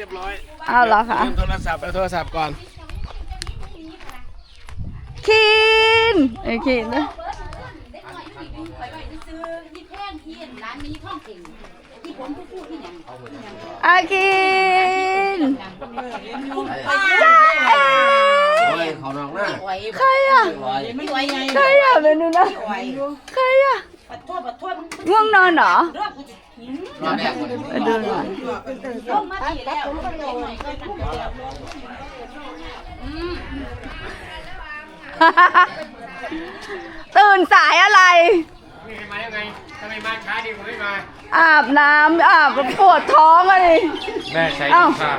เรียบร้อยอ้าวเหรอคะลืมโทรศัพท์เอาโทรศัพท์ก่อน คินไอ้ยคินนะที่แพงที่ร้านนี้ท่องเก่งที่ผมพูดที่อย่างอาคินโอ้ยเขานอกหน้าใครอะไม่ไหวไงใครอะเมนูนะใครอะ ปัดทั่วปัดทั่วง่วงนอนเหรอเรื่องกูจะรอบแรกไปดูหน่อยต้มมาทีแล้วผมก็เลยหน่อยก็ตั้งแต่ตื่นสายอะไรมายังไงทำไมมาช้าดีกว่าไม่มาอาบน้ำอาบปวดท้องอะดิแม่ใช้เอ้าข้าว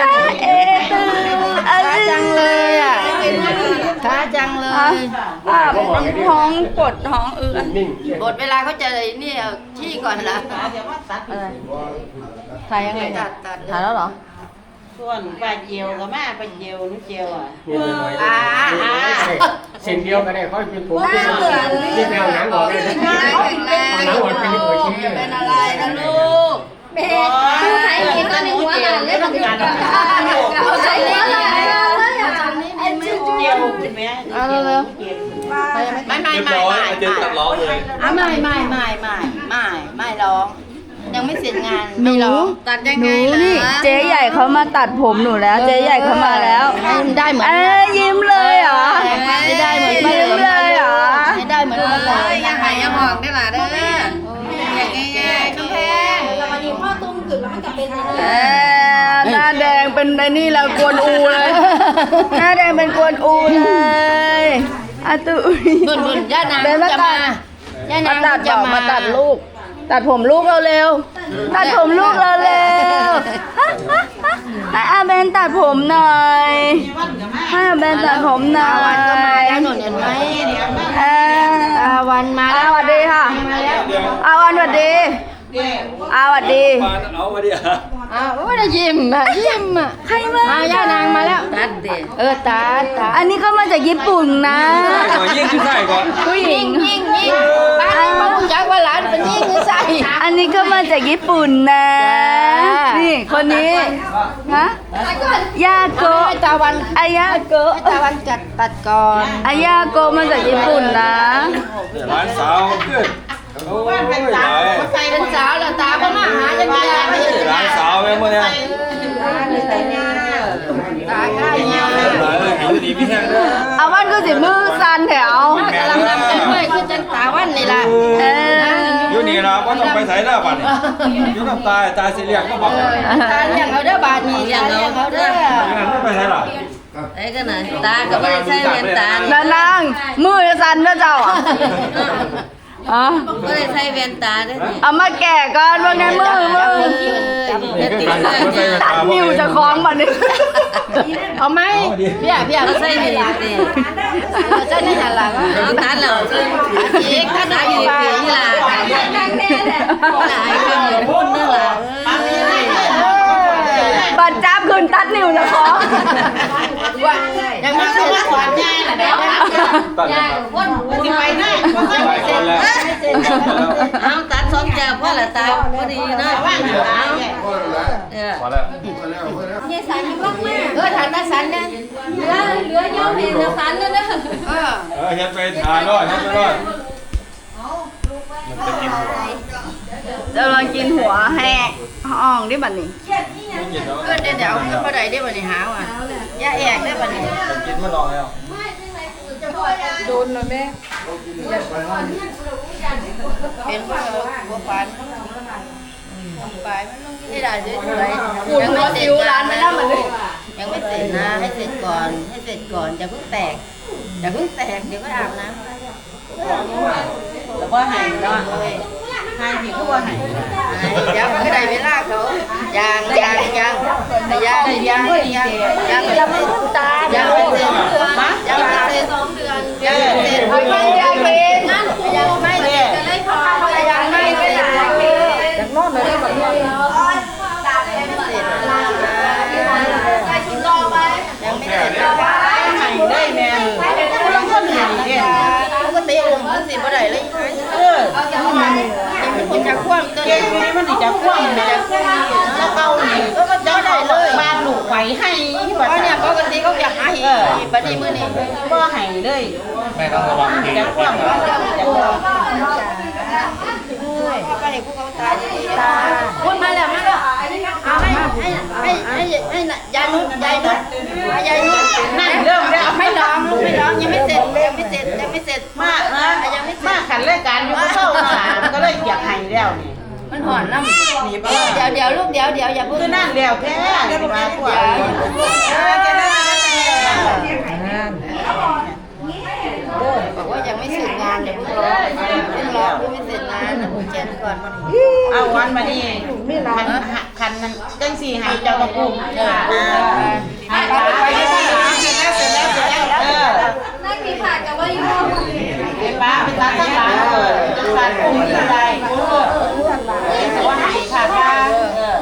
จ้าเอตื่นอะไรจังเลยอะช้าจังเลยอาบท้องปวดท้องเอือหมดเวลาเขาจะเนี่ยที่ก่อนละถ่ายยังไงตัดตัดถ่ายแล้วเหรอส่วนปลาเจียวกับแม่ปลาเจียวนุ่เจียวอะอ่าอ่าสิ่งเดียวกันเลยเขาเป็นผมที่ที่แมวหนังออกเลยหนังออกเป็นหัวชิ้นเป็นอะไรนะลูก แม่คือใครกินก็ในหัวกันเลยต้องการเอาใส่เลยเจียวคุณแม่เจียวเจียวไม่ไม่ไม่ไม่เจนตัดร้อเลยอะไม่ไม่ไม่ไม่ไม่ไม่ร้อง ยังไม่เสร็จงานไม่ร้องตัดยังไงนูล่ะเจ๊ใหญ่เขามาตัดผมหนูแล้ว เจ๊ใหญ่เขามาแล้วได้เหมือนเอ้ยยิ้มเลยเหรอไม่ได้เหมือนยิ้มเลยเหรอไม่ได้เหมือนกันเลยยังหายยังหอกได้หล่ะเด้อ หน้าแดงเป็นไอ้นี่แล้วกวนอูเลย หน้าแดงเป็นกวนอูเลยอาตุยบุญบุญย่านางเดินมาจะตัมาดย่านามางตัดจะบอกมามาตัดลูก ตัดผมลูกเร็วๆตัดผมลูกเร็วๆให้อาเบนตัดผมหน่อยให้อาเบนตัดผมหน่อวันก็มายแล้วหนูเห็นไหมเอ้ยอาวันมาอาแล้วสวัสดีค่ะอาวันสวัสดี อาสวัสดีอ่าว่าได้ยิ้มอะยิ้มอะใครมามาย่านางมาแล้ว ตัดเด็เออตัดตัดอันนี้เขามาจากญี่ปุ่นนะยิ่งขึ้นได้ก่อนผู้หญิยิ่งงยิ่งยิ่งบ้านนี้มาพูดจักว่าหลานเป็นยิ่งหรือใส่อันนี้ก็มาจากญี่ปุ่นนะนี่คนนี้ฮะยาโกะให้ตาวันอายาโกะให้ตาวันจัดตัดก่อนอายาโกะมาจากญี่ปุ่นนะร้านสาวขึ้น โอ้ยตายเป็นสาวแล้วตาก็มาหาจังเลยร้านสาวแม่งวะเนี่ยตาข้าเงี้ยหลายเลยหิวดีพี่แห้งเลยเอาวันก็สิมือสันแถวกำลังนำใจด้วยคือจังตาวันนี่ล่ะเอออยู่นี่นะว่าต้องไปใส่หน้าบัตรอยู่น้ำตาตาสีเหลี่ยงก็บอกอยู่ตาเลี้ยงเขาเด้อบาดนี้เลี้ยงเขาเด้อนั่นไม่ไปใส่หรอไอ้ก็ไหนตาก็ไม่ได้ใส่แว่นตานั่นนางมือสันนะเจ้าอะ อ๋อก็ได้ใส่แว่นตาด้วยเอามาแก่ก่อนว่าไงมือมือนี่คือการไม่ใส่ตัดนิ้วจะคล้องมาดิเอาไหมพี่อะพี่อะก็ใส่นี่สิใส่นี่หันหลังเอาตัดแล้วอีกถ้าได้อีกพี่ล่ะหลายคำอยู่พุ่นนึงล่ะเอ้ยบัดจับ คืนตัดนิ้วจะคล้องว่ายังไม่เสร็จก่อนยายน่ะเด้อตัดเลยวนหูไปได้ไปก่อนแล้วเอาตัดสองแก้วพอละตาพอดีนะเอาเออพอแล้วยายสายยิ้มมากมากเออทานตาสันนะเหลือเหลือเยอะเห็นสันแล้วนะเออเออเฮ็ดไปทานรอดเฮ็ดไปรอดมันจะกินหัว จะลองกินหัวแห้งห้องดิบัดนี้กินแล้วเพื่อนเดี๋ยวเดี๋ยวเอาเงินพอใดได้บ่นี่หาว่ะย่าแอกได้บ่นี่กินมาลองแล้วเป็นพวกบัวปานปลายมันต้องที่ได้ด้วยเท่าไหร่ปูดหัวสิวร้านไม่ได้เหมือนเลยยังไม่เสร็จนะให้เสร็จก่อนให้เสร็จก่อนอย่าเพิ่งแตกอย่าเพิ่งแตกเดี๋ยวก็อาบน้ำแต่ว่าหายเนาะ หายผีก็ว่าหายเดี๋ยวก็ได้เวลาเขายางยางยางยางยางยางยางยังไม่ตายังไม่เสร็จยังไม่เสร็จสองเดือนยังไม่เสร็จไม่ยางเองยังไม่เสร็จเลยพอยังไม่เสร็จยังนอนไม่ได้แบบนี้ยังไม่เสร็จยังไม่เสร็จ หายได้แม่ต้องคนหายเด่น จากความตัว เก่ง นี่มันจะคว่ำนะแล้วเก่านี่ก็จะได้เลยบ้านลูไหวให้ว่าเพราะเนี่ยปกติเขาอยากหาหีบัดนี้มื้อนี้ก็ให้เลยแม่ต้องระวังทีจะคว่ำก็จะคว่ำก็เลยพวกเขาตายดีๆตาพูดมาแล้วมาแล้วเอาให้ให้ให้ให้ให้ยายนุชยายนุชยายนุชนั่นเริ่มแล้วไม่ร้องไม่ร้องยังยังไม่เสร็จยังไม่เสร็จ ห่อนน้ำเดี๋ยวเดี๋ยวลูกเดี๋ยวเดี๋ยวอย่าเพิ่งคือนั่นแล้วแท้ที่ว่าพวกเออจะได้บอกว่ายังไม่เสร็จงานเดี๋ยวเพิ่งรอเพิ่งรอเพิ่งไม่เสร็จงานเขียนก่อนมันเอาวันมานี่คันคันนั้นจังสี่ให้เจ้าตะกุ่มอ่าไปเสร็จแล้วเสร็จแล้วเสร็จแล้วเออนั่งมีผ่านกับว่าอยู่ ไอ้ป้าไปตัดข้างหลังจะตัดกุ่มที่ใดแต่ว่าให้ค่ะป้าเออ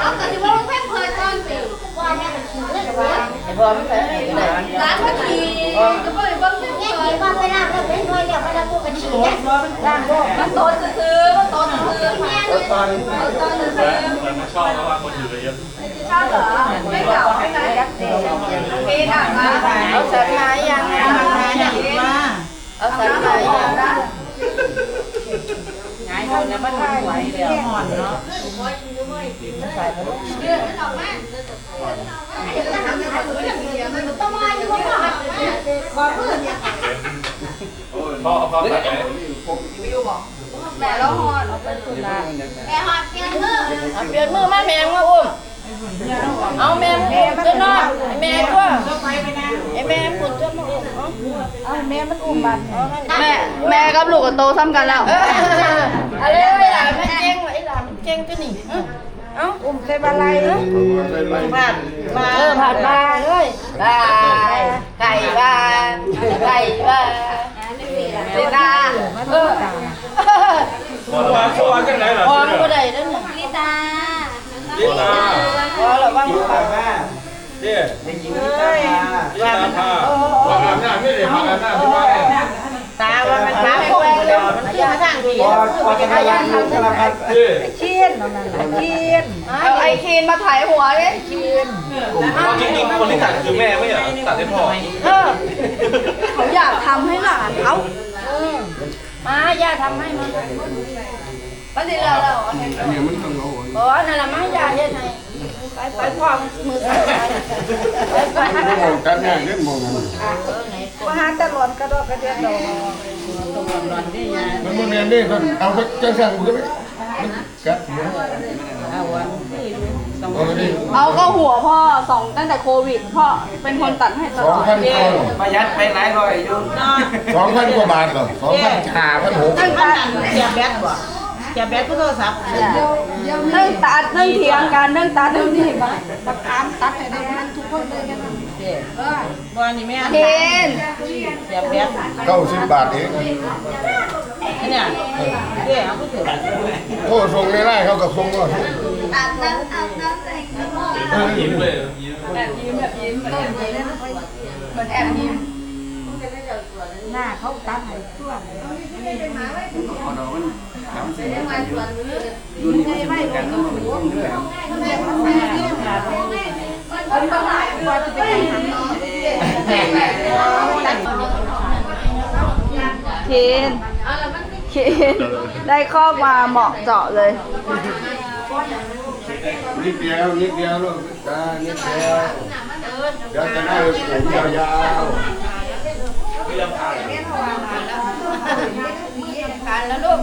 เอาแต่ที่ว่าแค่เพลินตอนสิว่าแม่เป็นคนเล่นว่าไอ้พอไม่ใส่ไหนก็ได้ร้านพัทีก็ไปเบิ้งเบิ้งเบิ้งเบิ้งว่าไปร้านแล้วเป็นด้วยเดี๋ยวไปร้านพวกกันดีเนี่ยมันโตจะซื้อมันโตจะซื้อแม่เลยตอนตอนจะซื้อมันไม่ชอบเพราะว่าคนอยู่เยอะชอบเหรอไม่เหงาใช่ไหมเพนอะมาเอาสันไม้ยังไงเเอาใสันไม้ยังไงคนเนี่ยมันไหวแล้วห่อนเนาะต้องมาอยู่ว่าพ่อพ่อตัดไหนแม่เราหอดแม่หอดเพียงเมื่อเปลี่ยนมือมาแมงมาอุ้ม เอาแมงอุ้มตัวนอกไอ้แมงตัวไอ้แมงปุ่นตัวมาอุ้มเอาแม่มันอุ้มบัดแม่แม่กับลูกกับโตซ้ำกันแล้วเอออะไรไอ้หลานไม่เก่งไอ้หลานเก่งตัวนี้เอ้าอุ้มใส่บาลัยเนาะผ่านมาเออผ่านมาเลยบายไก่บ้าไก่บ้าเสนาเออพ่อมาพ่อมากันไหนเหรอพอมันก็ได้แล้วเนี่ยลิตา ลิตาพอแล้วบ้างเนี่ยเฮ้ยลิตาพาพาหน้าไม่ได้พาหน้าที่บ้านตาว่ามันตาคงเดียวมันขึ้นมาทางที่พอจะได้ยังทำได้ไหมที่เอาไอคีนมาถ่ายหัวเลยนจริงๆคนที่ตัดคือแม่ไม่เหรอตัดให้พ่อเออเขาอยากทำให้หลานเขามาย่าทำให้มัน ก็ดีแล้วแล้วอ๋อนั่นแหละมาย่าเฮ็ดให้ไปไปพ่อมือสั่นไปไปไปมองกันเนี่ยเล่นมองกันว่าหาตลอดกระดอกกระเดียดดอกมันมันเรียนได้มันเอาไปจังสั่งมันก็ไม่มันกัดหัวเอาดิเอาก็หัวพ่อสองตั้งแต่โควิดพ่อเป็นคนตัดให้ตสลองอดพันคนประหยัดไปหลายร้อยอยู่สองพันกว่าบาทเหรอสองพันห้าพันหกมันนั่นเสียแบตบ่ เสียแบตโทรศัพท์เรื่องตัดเรื่องเถียงกันเรื่องตัดเรื่องเถียงกันบ่นี่แม่เคนเสียแบตเก้าสิบบาทเองเนี่ยเด้เอาไปถือโอ้ส่งในไร่เขากับส่งก็อาบน้ำอาบน้ำใส่หม้อยิ้มเลยยิ้มแบบยิ้มแบบยิ้มเหมือนแอบยิ้มเคนเคนได้ข้อความเหมาะเจาะเลย นิดเดียว นิดเดียวลูกตานิดเดียวเดี๋ยวจะได้ผมยาวๆ ทานแล้วลูก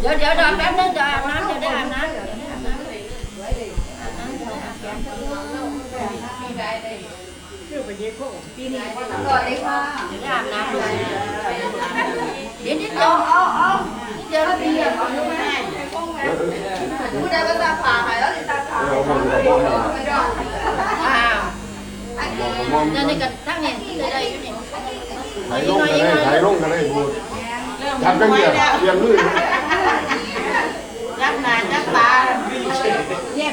เดี๋ยวเดี๋ยวรอแป๊บนึงเดี๋ยวอาบน้ำเดี๋ยวได้อาบน้ำเดี๋ยวได้อาบน้ำก่อนเลยค่ะเดี๋ยวได้อาบน้ำเลยเดี๋ยวนิดเดียวเอาเอานิดเดียวแล้วเดียวผู้ใดก็ตาผ่าหายแล้วติดตาผ่าๆเอามองกับมองอ้าวมองนั่นนี่ก็ทั้งเนี่ยที่เคยได้อยู่นี่ถ่ายลงกันเลยถ่ายลงกันเลยพูด ทำได้เงี้ยเรียนลื่นยักหน้ายักตาเย่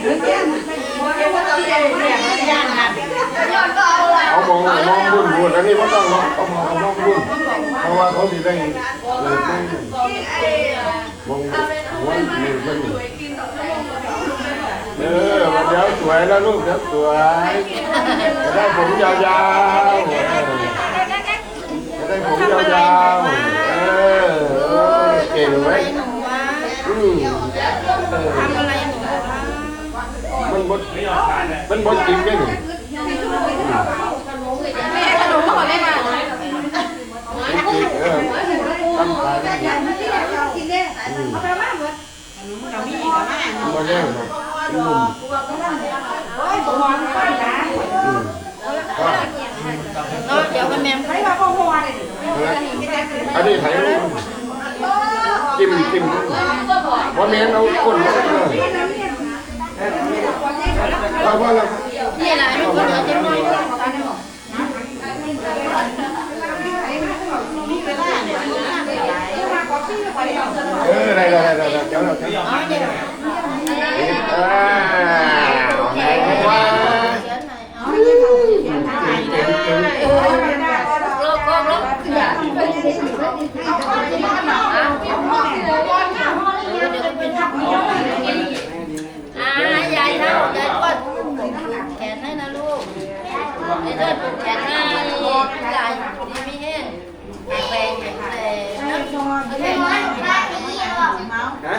านนั้นเอามองมองบุญบุญอันนี้ว่าต้องเอามองเอามองบุญเพราะว่าเขาสิได้เลยไม่มองหัวหนึ่งเป็นเออวันเดี๋ยวสวยแล้วลูกเดี๋ยวสวยจะได้ผมยาวๆจะได้ผมยาวๆ เออเก่งไหมอืมมันบดมันบดจริงไหมหนูขนมห่อได้มาเออตั้งตาได้ดีมาเล่นนะอืมเนาะเดี๋ยวกันแม่ อันนี้ไข่ลูกจิ้มจิ้มวันนี้เราคนเลยเพราะว่าเรานี่แหละมันเหลือจังน้อยเออได้ได้ได้ได้เจ้าเราเจ้าเราอ้าวไหนว่าเก่งเก่งเก่ง อ่า ยายเท่ายายทวดแขนให้นะลูกยายทวดผูกแขนให้ยายดีไม่แห้งแข็งแรงแข็งแรงนะ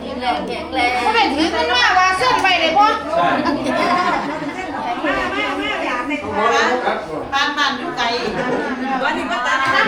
แข็งแรงแข็งแรงแข็งแรงก็เป็นถือขึ้นมาว่าเส้นไปเลยพ่อ ตา ตั้ง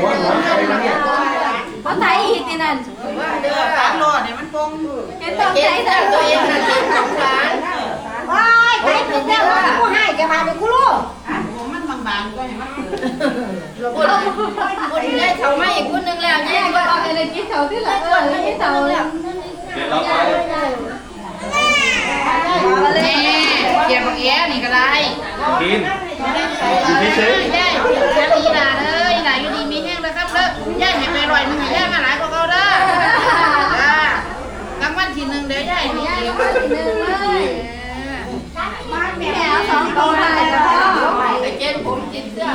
หัวหัวใครนะเนี่ย เพราะไทยอีกนี่นั่นวันเด้อปานโลดเนี่ยมันปงเห็นต้องเก็ใจบเธแต่อตัวเองนะเก็บสงสารว้ายไข่ถึงแล้วกูให้จะมาเดี๋ยวกูรู้มันบางๆก็มันคนคนได้เขาไมาอีกคนนึงแล้วเนี่ยว่าเอาอะไรกินเสาที่หลังเออกินเสาแล้วเดี๋ยวเราไปเกียร์บักแย่นี่ก็ได้กินพี่เชฟย่ายเสียดีนะเอ้อ อยนึงให้ย่มาหลายกว่าเขาเด้อจ้ารางวัลที่หนึ่งเดี๋ยวย่ายนี่เดี๋ยวหนึ่งเลยแม่เอาสองตัวได้แล้วไปเจนผมจิตเสื้อ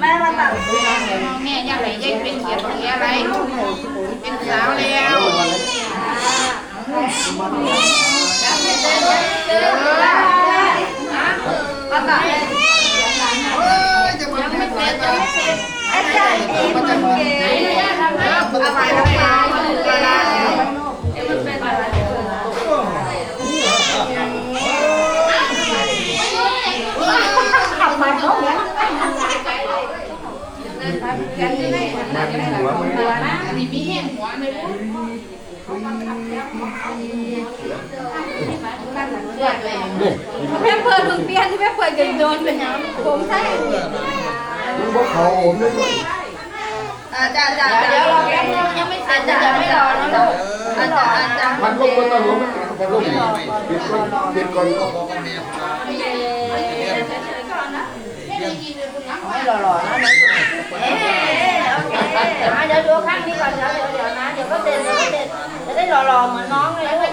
แม่มาตัดแม่ย่าให้ย่ายเป็นเกียร์บักแย่อะไร เป็นสาวแล้วมาตัดยังไม่เสร็จเลยไอ้ใจดีมันเก๋ มันหัวมันมีแห้งหัวเลยนี่แม่เปิดถึงเปลี่ยนที่แม่เปิดกันโดนเป็นยังผมใช่มันพวกเขาผมได้ด้วยจ้าจ้าเดี๋ยวเรายังไม่เสร็จจะไม่รอนะลูกอาจารย์อาจารย์มันก็ไม่ต้องรู้มันก็รู้ปิดก่อนปิดก่อนไม่รอรอนะเอ๊โอเคเดี๋ยวดูข้างนี้ก่อนเดี๋ยวเดี๋ยวนะเดี๋ยวก็เสร็จเดี๋ยวก็เสร็จจะได้รอรอๆเหมือนน้องเลยลูก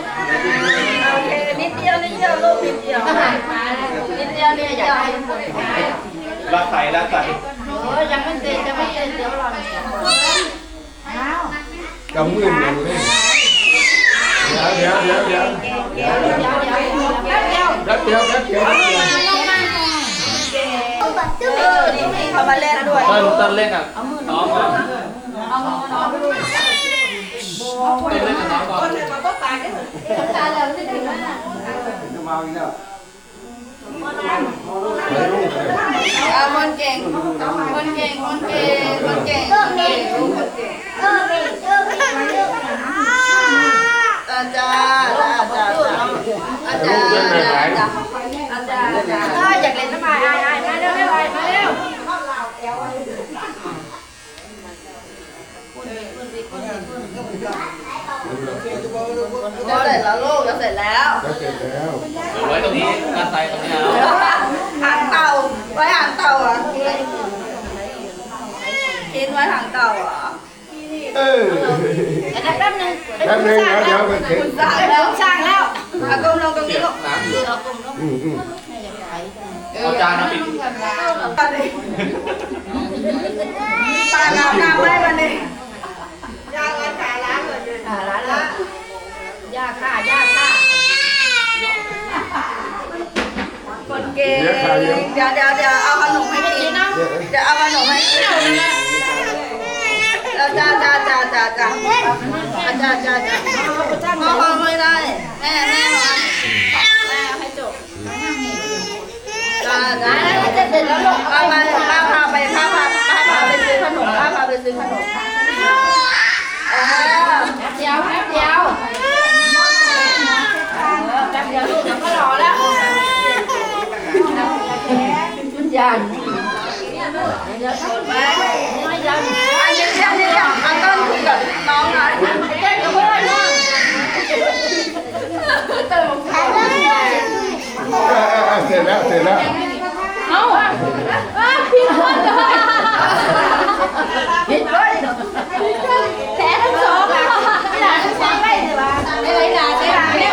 โอเคนิดเดียวนิดเดียวลูกนิดเดียวนิดเดียวเนี่ยอยากให้หมดรักใส่รักใส่โอ้ยยังไม่เสร็จยังไม่เสร็จเดี๋ยวรอหน่อยกำมืออย่างนี้เดี๋ยวเดี๋ยวเดี๋ยวเดี๋ยวเดี๋ยวเดี๋ยวเดี๋ยวเดี๋ยวแป๊บเดี๋ยวแป๊บเดี๋ยวต้องตัดเออนี่เขามาเล่นด้วยเติ้ลเคนเล่นกับน้องบอลคนเล่นมาก็ตายกันเลยตายแล้วไม่ได้มาจะมาอีกแล้วมนเก่งมนเก่งมนเก่งมนเก่งมนเก่งอาจารย์อาจารย์อาจารย์อาจารย์อาจารย์อยากเล่นน้ำไม้อายอายมาเร็วเร็วมาเร็ว จะเสร็จแล้วลูกจะเสร็จแล้วจะเสร็จแล้วเดี๋ยวไว้ตรงนี้กระใสตรงนี้เอาหางเต่าไว้หางเต่าอะคิดไว้หางเต่าอะเออแป๊บนึงแป๊บนึงเดี๋ยวเดี๋ยวมันเสร็จสร้างแล้วสร้างแล้วเอากลมลงตรงนี้ลูกน้ำอยู่อืมอืมเอาจานมาปิดปลาน้ำน้ำไม่มันเลยยาล้างขาล้าง เลยขาล้างละยาค่ะยาค่ะคนเก่งเดี๋ยวเดี๋ยวเดี๋ยวเอาขนมให้กินนะเดี๋ยวเอาขนมให้กินแล้วจ้าจ้าจ้าจ้าจ้าจ้าจ้าจ้าพ่อพ่อไม่ได้แม่แม่มาแม่ให้จบจ้าจ้าจะเสร็จแล้วลูกป้ามาป้าพาไปป้าพาป้าพาไปซื้อขนมป้าพาไปซื้อขนมเออ เดียวแป๊บเดียวแป๊บเดียวลูกเดี๋ยวก็รอแล้ว คุณยายเดี๋ยวชนไปไม่ยังอันนี้อันนี้อันต้นคุยกับน้องนะเต้นกับเพื่อนน้องเออเออเออเสร็จแล้วเสร็จแล้วเอาอ้าพี่คนเลยผิดเลยแท้ทั้งสองอะไม่ได้ทั้งสองไม่เลยว่ะไม่ไหวหนาใช่ไหมไม่ไหวแท้เนี่ย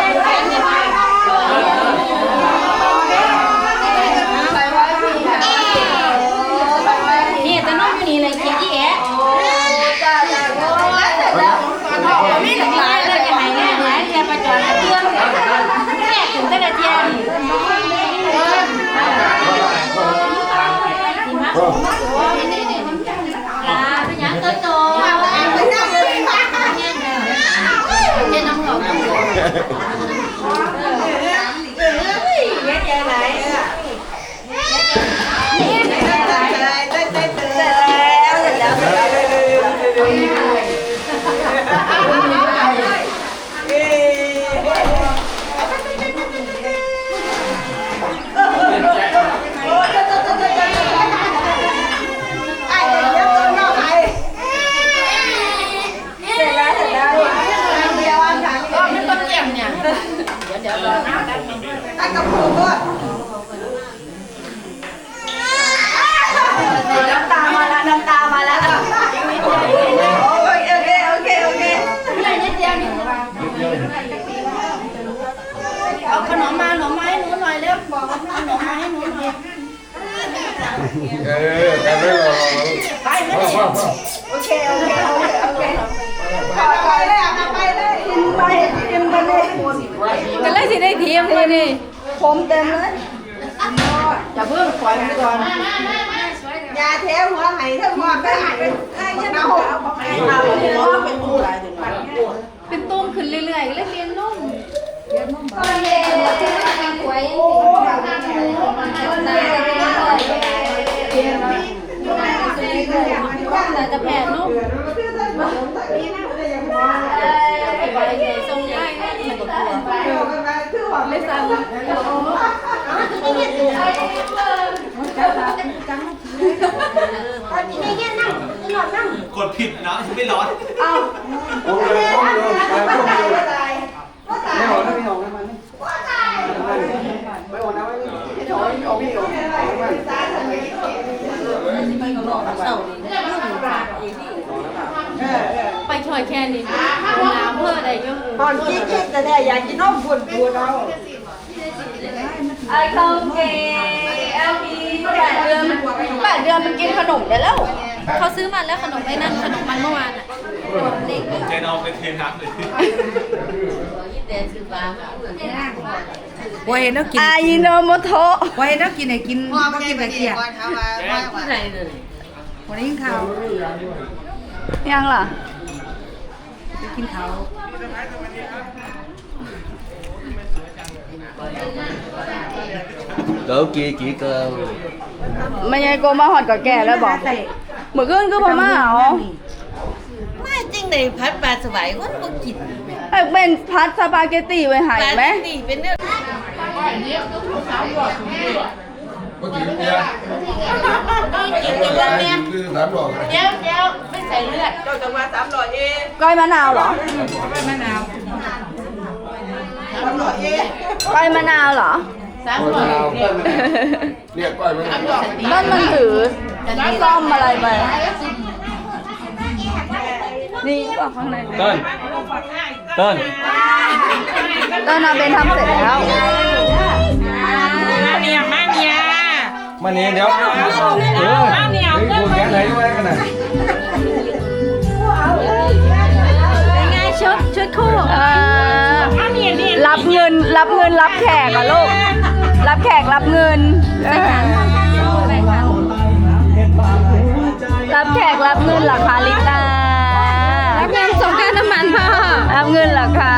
มา ハハハハ! กินไปเลยกันเลยสิได้ทีมเลยนี่ผมเต็มเลยอย่าเพิ่งปล่อยมันก่อนยาเทหัวไหถ้าหัวก็หายเป็นไอ้ยันเอาเอาเป็นผู้ไรถึงมาเป็นตุ้มขึ้นเรื่อยๆเล่นเรียนนุ่มก็เลยที่มันเป็นหวยคนตายไปเลยแต่จะแผ่นุ่ม ไปไปเลยทรงได้ก็มันก็กลัวไม่สั่งนี่เนี่ยนั่งหลอนั่งกดผิดนะไม่ร้อนโอ้ยโอ้ยโอ้ยโอ้ยไม่ออกนะไม่ออกนะมันไม่ออกนะไม่ออกไม่ออกไม่ออกไม่ออกไปช่วยแค่นี้ เพื่ออะไรเยอะตอนกี้กี้แต่แต่อยากกินนมฝุ่นฝุ่นเอาไอคอนเกเอลพีโตแปดเดือนแปดเดือนมันกินขนมได้แล้ว เขาซื้อมาแล้วขนมไอ้นั่นขนมมันเมื่อวานอะเด็กใจน้องเป็นเทนักเลยว่าเห็นแล้วกินอายิโนโมโทะว่าเห็นแล้วกินไหนกินพ่อก็ไม่กินไปแต่เกีเกียยร์ร์ก่อนเขามาว่าว่าวันนี้กินข้าวยังล่ะ กินข้าว cỡ kia chỉ cơ ไม่ไงโกมาหอดกับแก่แล้วบอกเมื่อคืนก็พม่าเหรอไม่จริงเลยพัดปลาสบายคนบ่กินไอ้เป็นพัดสปาเกตตี้ไว้ใหายไหมนี่เป็นเนื้อ ก็กินเบียร์คือสามหลอดเจ้าเจ้าไม่ใส่เลือดก้อยมะนาวเหรอมะนาวก้อยมะนาวเหรอก้อยมะนาวเนี่ยก้อยมะนาวนั่นมันถือซ่อมอะไรไปนี่ก็ข้างในต้นต้นตอนนาเบนทำเสร็จแล้ว มาเนี่ยเดี๋ยวเออคุณแกไหนไว้กันน่ะเป็นไงชุดชุดคู่เอ่อรับเงินรับเงินรับแขกอะลูก รับแขกรับเงินเออรับแขกรับเงินเหรอคะลิตารับเงินส่งค่าน้ำมันพ่อรับเงินเหรอคะ